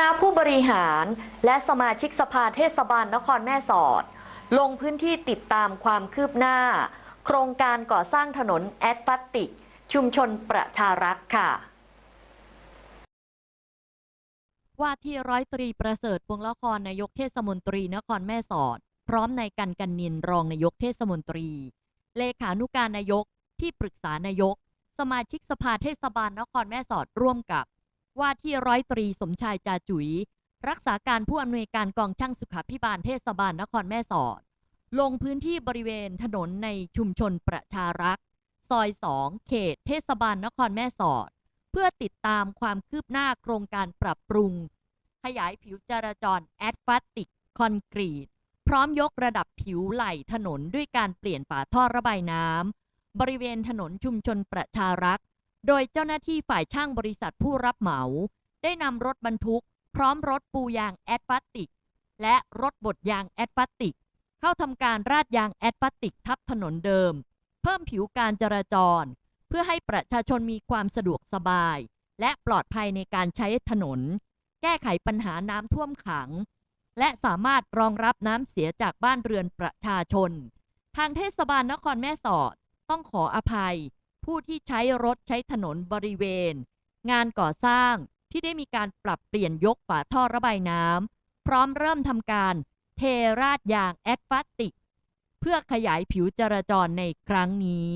ณะผู้บริหารและสมาชิกสภาเทศบาลนครแม่สอด ลงพื้นที่ติดตามความคืบหน้า โครงการก่อสร้างถนนแอดฟัตติก ชุมชนประชารักษ์ค่ะ ว่าที่ร้อยตรีประเสริฐวงละครนายกเทศมนตรีนครแม่สอด พร้อมนายกันกันนินรองนายกเทศมนตรี เลขานุการนายกที่ปรึกษานายก สมาชิกสภาเทศบาลนครแม่สอดร่วมกับ ว่าที่ร้อยตรีสมชายจาจุยรักษาการผู้อำนวยการกองช่างสุขาพิบาลเทศบาลนครแม่สอด ลงพื้นที่บริเวณถนนในชุมชนประชารักษ์ซอย 2 เขต เทศบาลนครแม่สอด เพื่อติดตามความคืบหน้าโครงการปรับปรุง ขยายผิวจราจรแอดฟาติกคอนกรีต พร้อมยกระดับผิวไหล่ถนนด้วยการเปลี่ยนฝาท่อระบายน้ำบริเวณถนนชุมชนประชารักษ์ โดยเจ้าหน้าที่ฝ่ายช่างบริษัทผู้รับเหมา ได้นำรถบรรทุก พร้อมรถปูยางแอดฟาติก และรถบดยางแอดฟาติก เข้าทำการราดยางแอดฟาติกทับถนนเดิม เพิ่มผิวการจราจร เพื่อให้ประชาชนมีความสะดวกสบาย และปลอดภัยในการใช้ถนน แก้ไขปัญหาน้ำท่วมขัง และสามารถรองรับน้ำเสียจากบ้านเรือนประชาชน ทางเทศบาลนครแม่สอดต้องขออภัย ผู้ที่ใช้รถใช้ถนนบริเวณ งานก่อสร้างที่ได้มีการปรับเปลี่ยนยกฝาท่อระบายน้ำพร้อมเริ่มทำการเทราดยางแอสฟัลติก เพื่อขยายผิวจราจรในครั้งนี้